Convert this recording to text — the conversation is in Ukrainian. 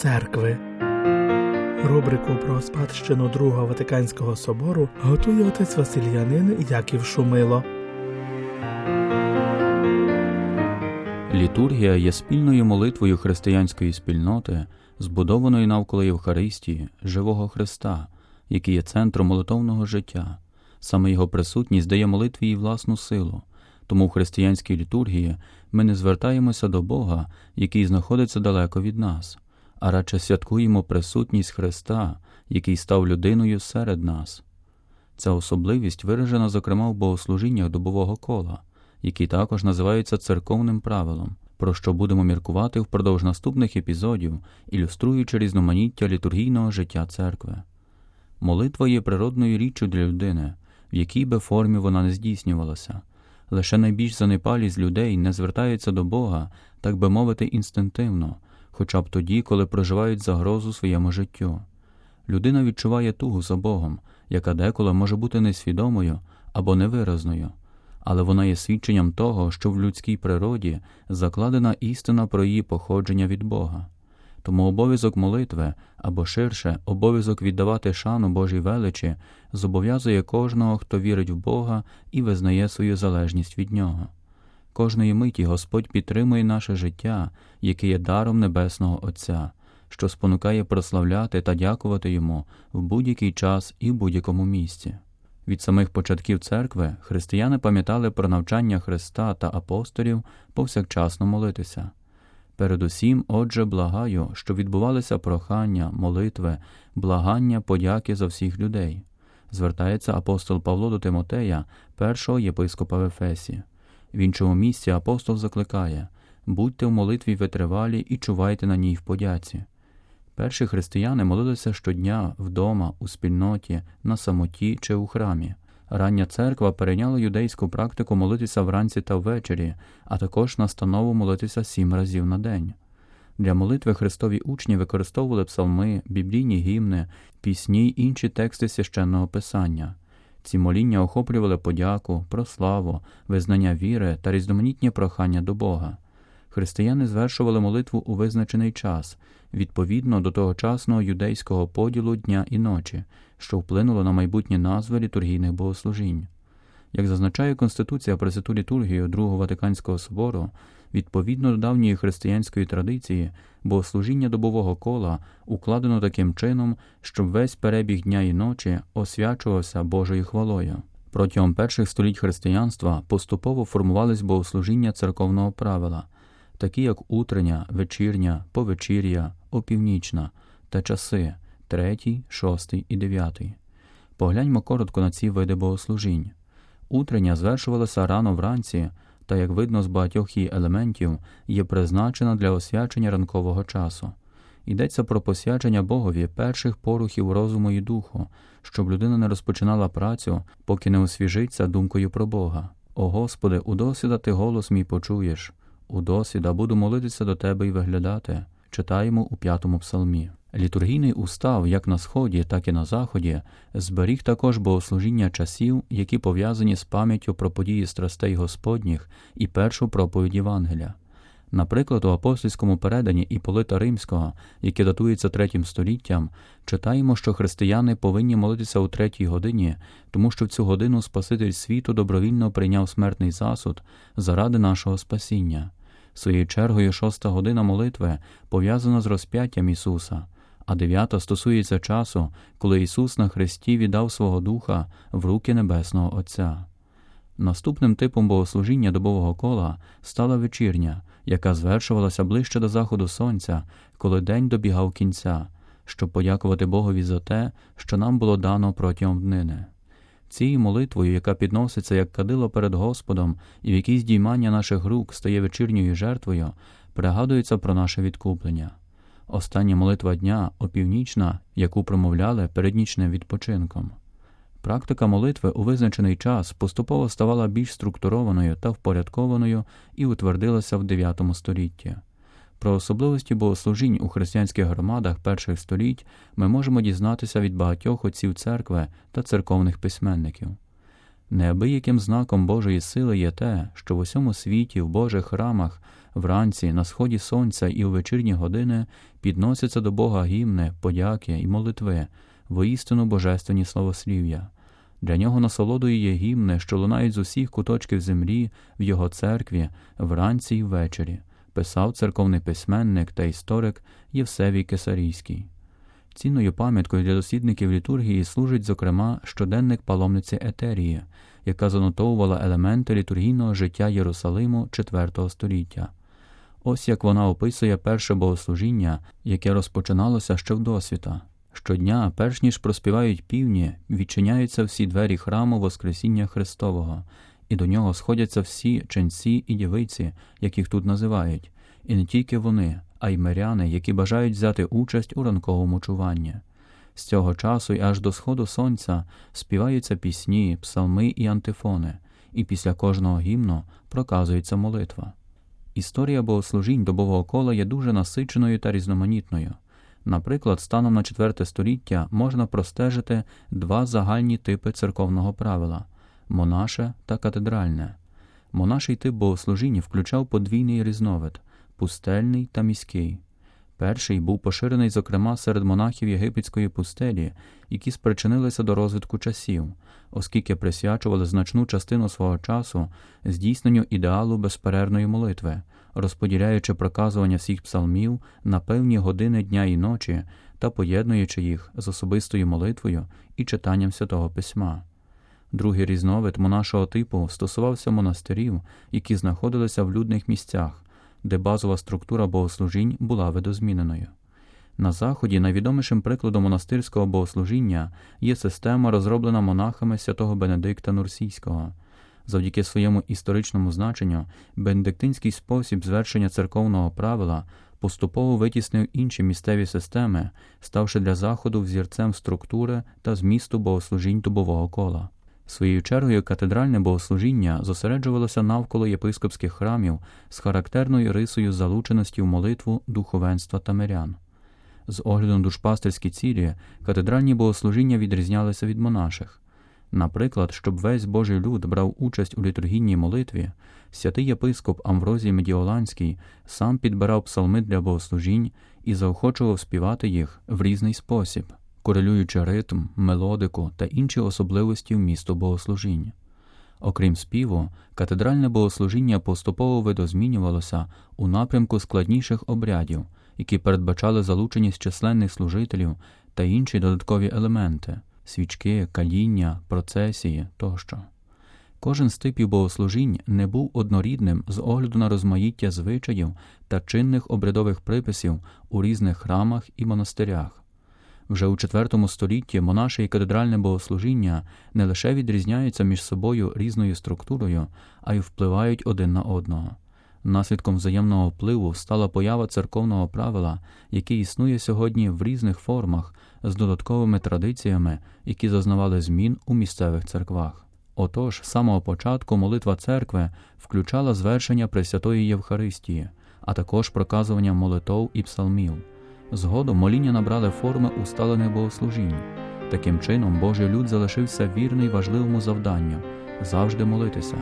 церкви. Рубрику про спадщину Другого Ватиканського собору готує отець Васильянин Яків Шумило. Літургія є спільною молитвою християнської спільноти, збудованої навколо Євхаристії, живого Христа, який є центром молитовного життя. Саме його присутність дає молитві їй власну силу. Тому в християнській літургії ми не звертаємося до Бога, який знаходиться далеко від нас, а радше святкуємо присутність Христа, який став людиною серед нас. Ця особливість виражена, зокрема, в богослужіннях добового кола, які також називаються церковним правилом, про що будемо міркувати впродовж наступних епізодів, ілюструючи різноманіття літургійного життя церкви. Молитва є природною річчю для людини, в якій би формі вона не здійснювалася. Лише найбільш занепалі з людей не звертаються до Бога, так би мовити, інстинктивно, хоча б тоді, коли проживають загрозу своєму життю. Людина відчуває тугу за Богом, яка деколи може бути несвідомою або невиразною, але вона є свідченням того, що в людській природі закладена істина про її походження від Бога. Тому обов'язок молитви або ширше обов'язок віддавати шану Божій величі зобов'язує кожного, хто вірить в Бога і визнає свою залежність від Нього. Кожної миті Господь підтримує наше життя, яке є даром Небесного Отця, що спонукає прославляти та дякувати Йому в будь-який час і в будь-якому місці. Від самих початків церкви християни пам'ятали про навчання Христа та апостолів повсякчасно молитися. Передусім, отже, благаю, щоб відбувалися прохання, молитви, благання, подяки за всіх людей. Звертається апостол Павло до Тимотея, першого єпископа в Ефесі. В іншому місці апостол закликає будьте в молитві витривалі і чувайте на ній в подяці. Перші християни молилися щодня вдома, у спільноті, на самоті чи у храмі. Рання церква перейняла юдейську практику молитися вранці та ввечері, а також настанову молитися сім разів на день. Для молитви Христові учні використовували псалми, біблійні гімни, пісні й інші тексти священного писання. Ці моління охоплювали подяку, прославу, визнання віри та різноманітні прохання до Бога. Християни звершували молитву у визначений час, відповідно до тогочасного юдейського поділу дня і ночі, що вплинуло на майбутні назви літургійних богослужінь. Як зазначає Конституція про святу літургію Другого Ватиканського собору, відповідно до давньої християнської традиції, богослужіння добового кола укладено таким чином, щоб весь перебіг дня і ночі освячувався Божою хвалою. Протягом перших століть християнства поступово формувались богослужіння церковного правила, такі як утрення, вечірня, повечір'я, опівнічна та часи третій, шостий і дев'ятий. Погляньмо коротко на ці види богослужінь. Утрення звершувалося рано вранці, та, як видно з багатьох її елементів, є призначена для освячення ранкового часу. Йдеться про посвячення Богові перших порухів розуму і духу, щоб людина не розпочинала працю, поки не освіжиться думкою про Бога. О Господи, у досвіда ти голос мій почуєш, у досвіда буду молитися до Тебе і виглядати. Читаємо у п'ятому псалмі. Літургійний устав, як на сході, так і на заході, зберіг також богослужіння часів, які пов'язані з пам'яттю про події страстей Господніх і першу проповідь Євангелія. Наприклад, у апостольському переданні Іполита Римського, яке датується третім століттям, читаємо, що християни повинні молитися у третій годині, тому що в цю годину Спаситель світу добровільно прийняв смертний засуд заради нашого спасіння. Своєю чергою шоста година молитви пов'язана з розп'яттям Ісуса, а дев'ята стосується часу, коли Ісус на Христі віддав свого Духа в руки Небесного Отця. Наступним типом богослужіння добового кола стала вечірня, яка звершувалася ближче до заходу сонця, коли день добігав кінця, щоб подякувати Богові за те, що нам було дано протягом днини. Цією молитвою, яка підноситься як кадило перед Господом, і в якій здіймання наших рук стає вечірньою жертвою, пригадується про наше відкуплення. Остання молитва дня, опівнічна, яку промовляли перед нічним відпочинком. Практика молитви у визначений час поступово ставала більш структурованою та впорядкованою і утвердилася в IX столітті. Про особливості богослужінь у християнських громадах перших століть ми можемо дізнатися від багатьох отців церкви та церковних письменників. Неабияким знаком Божої сили є те, що в усьому світі, в Божих храмах, Вранці, на сході сонця і у вечірні години підносяться до Бога гімни, подяки і молитви, воістину божественні славослів'я. Для нього насолодою є гімни, що лунають з усіх куточків землі в його церкві вранці й ввечері, писав церковний письменник та історик Євсевій Кесарійський. Цінною пам'яткою для дослідників літургії служить, зокрема, щоденник паломниці Етерії, яка занотовувала елементи літургійного життя Єрусалиму IV століття. Ось як вона описує перше богослужіння, яке розпочиналося ще в досвіта. Щодня, перш ніж проспівають півні, відчиняються всі двері храму Воскресіння Христового, і до нього сходяться всі ченці і дівиці, яких тут називають, і не тільки вони, а й миряни, які бажають взяти участь у ранковому чуванні. З цього часу й аж до сходу сонця співаються пісні, псалми і антифони, і після кожного гімну проказується молитва. Історія богослужінь добового кола є дуже насиченою та різноманітною. Наприклад, станом на IV століття можна простежити два загальні типи церковного правила монаше та катедральне. Монаший тип богослужіння включав подвійний різновид пустельний та міський. Перший був поширений, зокрема, серед монахів єгипетської пустелі, які спричинилися до розвитку часів, оскільки присвячували значну частину свого часу здійсненню ідеалу безперервної молитви, розподіляючи проказування всіх псалмів на певні години дня і ночі та поєднуючи їх з особистою молитвою і читанням святого письма. Другий різновид монашого типу стосувався монастирів, які знаходилися в людних місцях, де базова структура богослужінь була видозміненою. На Заході найвідомішим прикладом монастирського богослужіння є система, розроблена монахами святого Бенедикта Нурсійського. Завдяки своєму історичному значенню, бенедиктинський спосіб звершення церковного правила поступово витіснив інші місцеві системи, ставши для Заходу взірцем структури та змісту богослужінь дубового кола. Своєю чергою катедральне богослужіння зосереджувалося навколо єпископських храмів з характерною рисою залученості в молитву духовенства та мирян. З огляду душпастерські цілі катедральні богослужіння відрізнялися від монаших. Наприклад, щоб весь Божий люд брав участь у літургійній молитві, святий єпископ Амврозій Медіоланський сам підбирав псалми для богослужінь і заохочував співати їх в різний спосіб корелюючи ритм, мелодику та інші особливості вмісту богослужіння. Окрім співу, катедральне богослужіння поступово видозмінювалося у напрямку складніших обрядів, які передбачали залученість численних служителів та інші додаткові елементи свічки, каління, процесії тощо. Кожен з типів богослужінь не був однорідним з огляду на розмаїття звичаїв та чинних обрядових приписів у різних храмах і монастирях. Вже у IV столітті монаше і катедральне богослужіння не лише відрізняються між собою різною структурою, а й впливають один на одного. Наслідком взаємного впливу стала поява церковного правила, яке існує сьогодні в різних формах з додатковими традиціями, які зазнавали змін у місцевих церквах. Отож, з самого початку молитва церкви включала звершення Пресвятої Євхаристії, а також проказування молитов і псалмів. Згодом моління набрали форми усталених богослужінь. Таким чином, Божий люд залишився вірний важливому завданню завжди молитися.